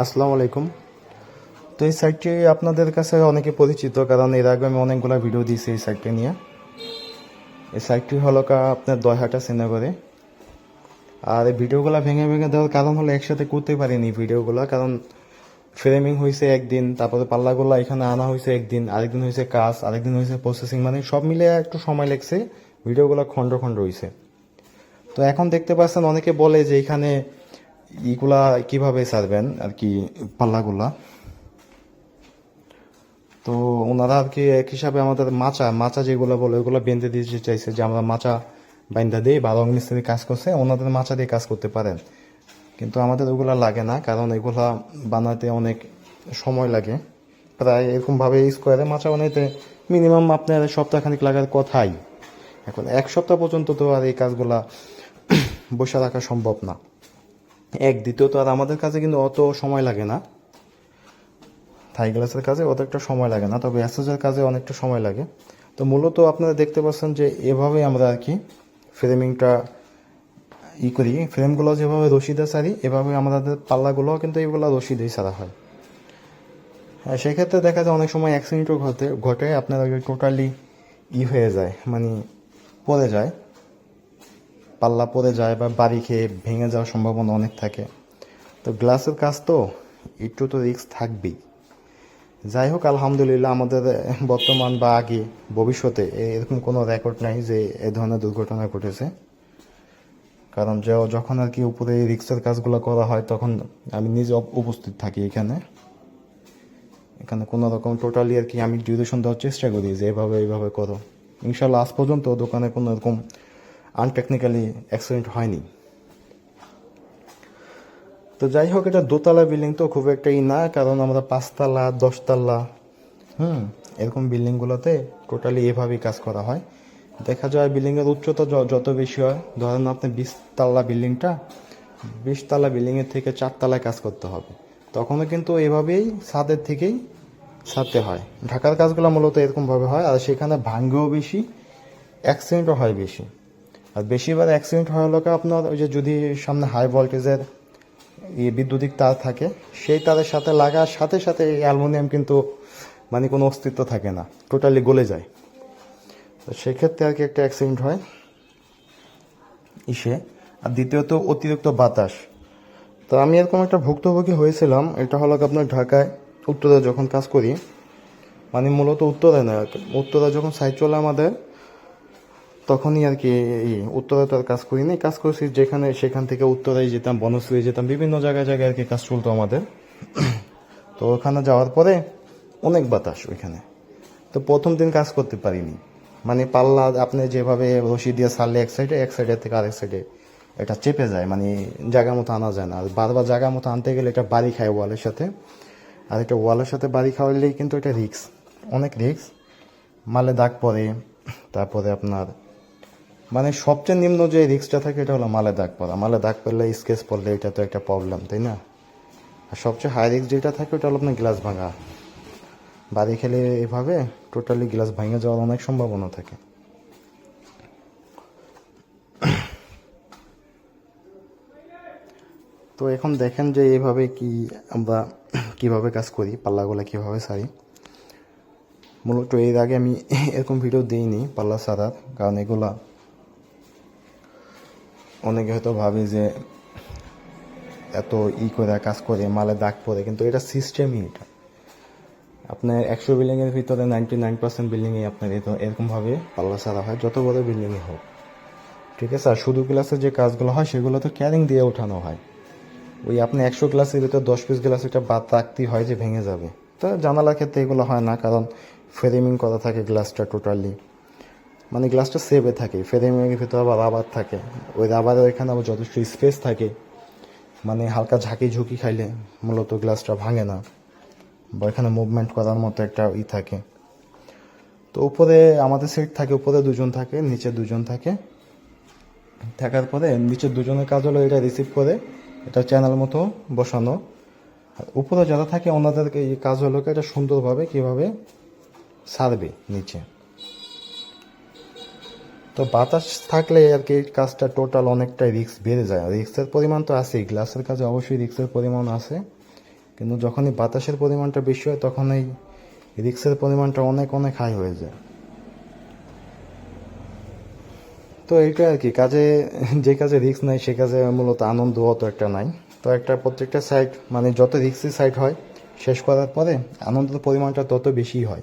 আসসালামু আলাইকুম। তো এই সাইটটি আপনাদের কাছে অনেকে পরিচিত, কারণ এর আগে আমি অনেকগুলো ভিডিও দিয়েছি এই সাইটটি নিয়ে। এই সাইটটি হলো কা আপনার দয়হাটা শ্রীনগরে আর এই ভিডিওগুলো ভেঙে ভেঙে দেওয়ার কারণ হলো একসাথে করতে পারিনি ভিডিওগুলো কারণ ফ্রেমিং হয়েছে একদিন, তারপরে পাল্লাগুলো এখানে আনা হয়েছে একদিন, আরেকদিন হয়েছে কাজ, আরেকদিন হয়েছে প্রসেসিং মানে সব মিলে একটু সময় লেগছে ভিডিওগুলো খণ্ড খণ্ড হয়েছে। তো এখন দেখতে পাচ্ছেন অনেকে বলে যে এখানে ইগুলা কীভাবে সারবেন? আর কি পাল্লাগুলা? তো ওনারা আর কি এক হিসাবে আমাদের মাচা মাচা যেগুলো বলে ওগুলো বেঁধে দিতে চাইছে যে আমরা মাচা বাইন্দা দিই বা রং মিস্ত্রি কাজ করছে, ওনাদের মাচা দিয়ে কাজ করতে পারেন। কিন্তু আমাদের ওগুলা লাগে না, কারণ এগুলা বানাতে অনেক সময় লাগে। প্রায় এরকমভাবে স্কোয়ারে মাচা বানাইতে মিনিমাম আপনার সপ্তাহখানিক লাগার কথাই। এখন এক সপ্তাহ পর্যন্ত তো আর এই কাজগুলা বসে রাখা সম্ভব না। এক, দ্বিতীয়ত আর আমাদের কাছে কিন্তু অত সময় লাগে না। থাই গ্লাসের কাজে অত একটা সময় লাগে না, তবে অ্যাসেসের কাজে অনেকটা সময় লাগে। তো মূলত আপনারা দেখতে পাচ্ছেন যে এভাবে আমরা আর কি ফ্রেমিংটা ই করি। ফ্রেমগুলো যেভাবে রশিদে সারি, এভাবে আমাদের পাল্লাগুলোও কিন্তু এগুলো রশিদেই সারা হয়। হ্যাঁ সেক্ষেত্রে দেখা যায় অনেক সময় অ্যাক্সিডেন্টও ঘটে ঘটে আপনার টোটালি ই হয়ে যায় মানে পড়ে যায়। পাল্লা পড়ে যায় বা বাড়ি খেয়ে ভেঙে যাওয়ার সম্ভাবনা অনেক থাকে। তো গ্লাসের কাজ তো, একটু তো রিস্ক থাকবেই। যাই হোক, আলহামদুলিল্লাহ আমাদের বর্তমান বা আগে ভবিষ্যতে এরকম কোনো রেকর্ড নাই যে এ ধরনের দুর্ঘটনা ঘটেছে। কারণ যে যখন আর কি উপরে রিক্সের কাজগুলো করা হয়, তখন আমি নিজে উপস্থিত থাকি এখানে। এখানে কোনো রকম টোটালি আর কি আমি ডিউরেশন দেওয়ার চেষ্টা করি যে এভাবে, এইভাবে করো। ইনশাল্লাহ আজ পর্যন্ত দোকানে কোনো রকম আনটেকনিক্যালি অ্যাক্সিডেন্ট হয়নি। তো যাই হোক, এটা দোতলা বিল্ডিং তো খুব একটা ই না, কারণ আমরা পাঁচতলা, দশতলা, হুম, এরকম বিল্ডিংগুলোতে টোটালি এভাবেই কাজ করা হয়। দেখা যায় বিল্ডিংয়ের উচ্চতা যত বেশি হয়, ধরেন আপনি বিশতলা বিল্ডিংটা, বিশতলা বিল্ডিংয়ের থেকে চারতলায় কাজ করতে হবে। তখনও কিন্তু এভাবেই ছাদের থেকেই ছাড়তে হয়। ঢাকার কাজগুলো মূলত এরকমভাবে হয়, আর সেখানে ভাঙ্গেও বেশি অ্যাক্সিডেন্টও হয় বেশি। আর বেশিরভাগ অ্যাক্সিডেন্ট হয় হলো কি আপনার ওই যে যদি সামনে হাই ভোল্টেজের ইয়ে বিদ্যুতিক তার থাকে, সেই তারের সাথে লাগার সাথে সাথে এই অ্যালুমিনিয়াম কিন্তু মানে কোনো অস্তিত্ব থাকে না টোটালি গলে যায় তো সেক্ষেত্রে আর কি একটা অ্যাক্সিডেন্ট হয় ইসে আর দ্বিতীয়ত অতিরিক্ত বাতাস তো আমি এরকম একটা ভুক্তভোগী হয়েছিলাম, এটা হলো আপনার ঢাকায়, উত্তরে যখন কাজ করি মানে মূলত উত্তরে না। উত্তরে যখন সাইড চলে আমাদের তখনই আর কি এই উত্তরে তো আর কাজ করিনি কাজ করছি যেখানে, সেখান থেকে উত্তরায় যেতাম, বনশ্রী যেতাম, বিভিন্ন জায়গায় জায়গায় আর কি কাজ চলতো আমাদের। তো ওখানে যাওয়ার পরে অনেক বাতাস ওইখানে। তো প্রথম দিন কাজ করতে পারিনি। মানে পাল্লা আপনি যেভাবে রশি দিয়ে ছাড়লে এক সাইডে এক সাইডের থেকে আরেক সাইডে এটা চেপে যায় মানে জায়গা মতো আনা যায় না। আর বারবার জায়গা মতো আনতে গেলে এটা বাড়ি খায় ওয়ালের সাথে। আর এটা ওয়ালের সাথে বাড়ি খাওয়ালেই কিন্তু এটা রিক্স অনেক রিক্স মালে দাগ পড়ে, তারপরে আপনার মানে সবচেয়ে নিম্ন যে রিক্সটা থাকে এটা হলো মালে দাগ পড়া। মালে দাগ পড়লে স্কেচ পড়লে এটা তো একটা প্রবলেম তাই না? আর সবচেয়ে হাই রিক্স যেটা থাকে ওটা হলো আপনার গ্লাস ভাঙা। বাড়ি খেলে এভাবে টোটালি গ্লাস ভেঙে যাওয়ার অনেক সম্ভাবনা থাকে। তো এখন দেখেন যে এইভাবে কি আমরা কীভাবে কাজ করি, পাল্লাগুলো কীভাবে সারি। মূলত এর আগে আমি এরকম ভিডিও দিইনি, পাল্লা সারার, কারণ এগুলা অনেকে হয়তো ভাবে যে এত ই করে কাজ করে, মালে দাগ পড়ে, কিন্তু এটা সিস্টেমই এটা। আপনার একশো বিল্ডিংয়ের ভিতরে নাইনটি নাইন পার্সেন্ট বিল্ডিংয়ে আপনার এরকমভাবে পাল্লা সারা হয়, যত বড় বিল্ডিংই হোক। ঠিক আছে? আর শুধু গ্লাসের যে কাজগুলো হয় সেগুলো তো ক্যারিং দিয়ে ওঠানো হয়। ওই আপনি একশো গ্লাসের ভিতরে দশ পিস গ্লাস একটা বাদ রাখতেই হয় যে ভেঙে যাবে। তো জানালার ক্ষেত্রে এগুলো হয় না, কারণ ফ্রেমিং করা থাকে গ্লাসটা টোটালি মানে গ্লাসটা সেভে থাকে ফ্রেমিংয়ের ভিতরে আবার রাবার থাকে। ওই রাবারের ওইখানে আবার যথেষ্ট স্পেস থাকে। মানে হালকা ঝাঁকি ঝুঁকি খাইলে মূলত গ্লাসটা ভাঙে না। বা এখানে মুভমেন্ট করার মতো একটা ই থাকে। তো উপরে আমাদের সেট থাকে, উপরে দুজন থাকে, নিচে দুজন থাকে। থাকার পরে নিচে দুজনের কাজ হলো এটা রিসিভ করে, এটা চ্যানেল মতো বসানো। আর উপরে যারা থাকে, ওনাদেরকে এই কাজ হলো এটা সুন্দরভাবে কীভাবে সারবে নিচে। তো বাতাস থাকলে আর কি কাজটা টোটাল অনেকটাই রিস্ক বেড়ে যায়। রিক্সের পরিমাণ তো আছেই। গ্লাসের কাজে অবশ্যই রিক্সের পরিমাণ আছে। কিন্তু যখনই বাতাসের পরিমাণটা বেশি হয় তখন এই রিক্সের পরিমাণটা অনেক অনেক হাই হয়ে যায়। তো এইটা আর কি। কাজে, যে কাজে রিস্ক নাই, সে কাজে মূলত আনন্দ অত একটা নাই। তো একটা প্রত্যেকটা সাইট মানে যত রিক্সি সাইট হয়, শেষ করার পরে আনন্দের পরিমাণটা তত বেশি হয়।